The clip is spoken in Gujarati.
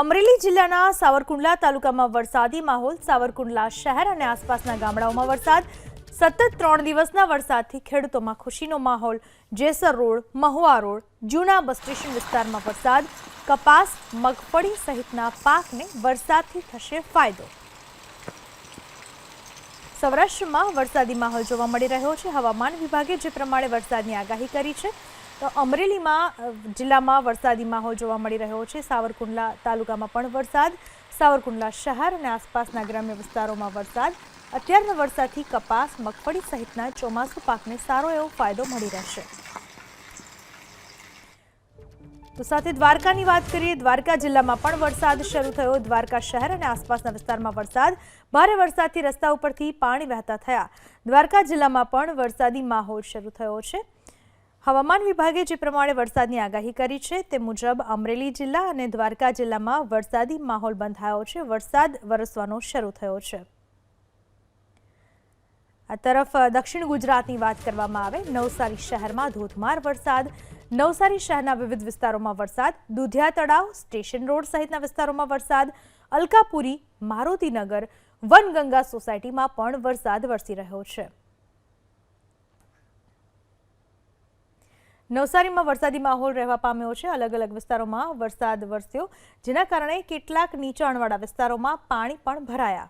અમરેલી જિલ્લાના સાવરકુંડલા તાલુકામાં વરસાદી માહોલ, સાવરકુંડલા શહેર અને આસપાસના ગામડાઓમાં વરસાદ. સતત ત્રણ દિવસના વરસાદથી ખેડૂતોમાં ખુશીનો માહોલ. જેસર રોડ, મહુવા રોડ, જૂના બસ સ્ટેશન વિસ્તારમાં વરસાદ. કપાસ, મગફળી સહિતના પાકને વરસાદથી થશે ફાયદો. સૌરાષ્ટ્રમાં વરસાદી માહોલ જોવા મળી રહ્યો છે. હવામાન વિભાગે જે પ્રમાણે વરસાદની આગાહી કરી છે તો અમરેલીમાં જિલ્લામાં વરસાદી માહોલ જોવા મળી રહ્યો છે. સાવરકુંડલા તાલુકામાં પણ વરસાદ. સાવરકુંડલા શહેર અને આસપાસના ગ્રામ્ય વિસ્તારોમાં વરસાદ. અત્યારના વરસાદથી કપાસ, મગફળી સહિતના ચોમાસુ પાકને સારો એવો ફાયદો મળી રહેશે. તો સાથે દ્વારકાની વાત કરીએ, દ્વારકા જિલ્લામાં પણ વરસાદ શરૂ થયો. દ્વારકા શહેર અને આસપાસના વિસ્તારમાં વરસાદ. ભારે વરસાદથી રસ્તા ઉપરથી પાણી વહેતા થયા. દ્વારકા જિલ્લામાં પણ વરસાદી માહોલ શરૂ થયો છે. હવામાન વિભાગે જે પ્રમાણે વરસાદની આગાહી કરી છે તે મુજબ અમરેલી જિલ્લા અને દ્વારકા જિલ્લામાં વરસાદી માહોલ બંધાયો છે. વરસાદ વરસવાનો શરૂ થયો છે. આ તરફ દક્ષિણ ગુજરાતની વાત કરવામાં આવે, નવસારી શહેરમાં ધોધમાર વરસાદ. નવસારી શહેરના વિવિધ વિસ્તારોમાં વરસાદ. દુધિયા તળાવ, સ્ટેશન રોડ સહિતના વિસ્તારોમાં વરસાદ. અલકાપુરી, મારુતિનગર, વનગંગા સોસાયટીમાં પણ વરસાદ વરસી રહ્યો છે. નવસારીમાં વરસાદી માહોલ રહેવા પામ્યો છે. અલગ અલગ વિસ્તારોમાં વરસાદ વરસ્યો, જેના કારણે કેટલાક નીચાણવાળા વિસ્તારોમાં પાણી પણ ભરાયા.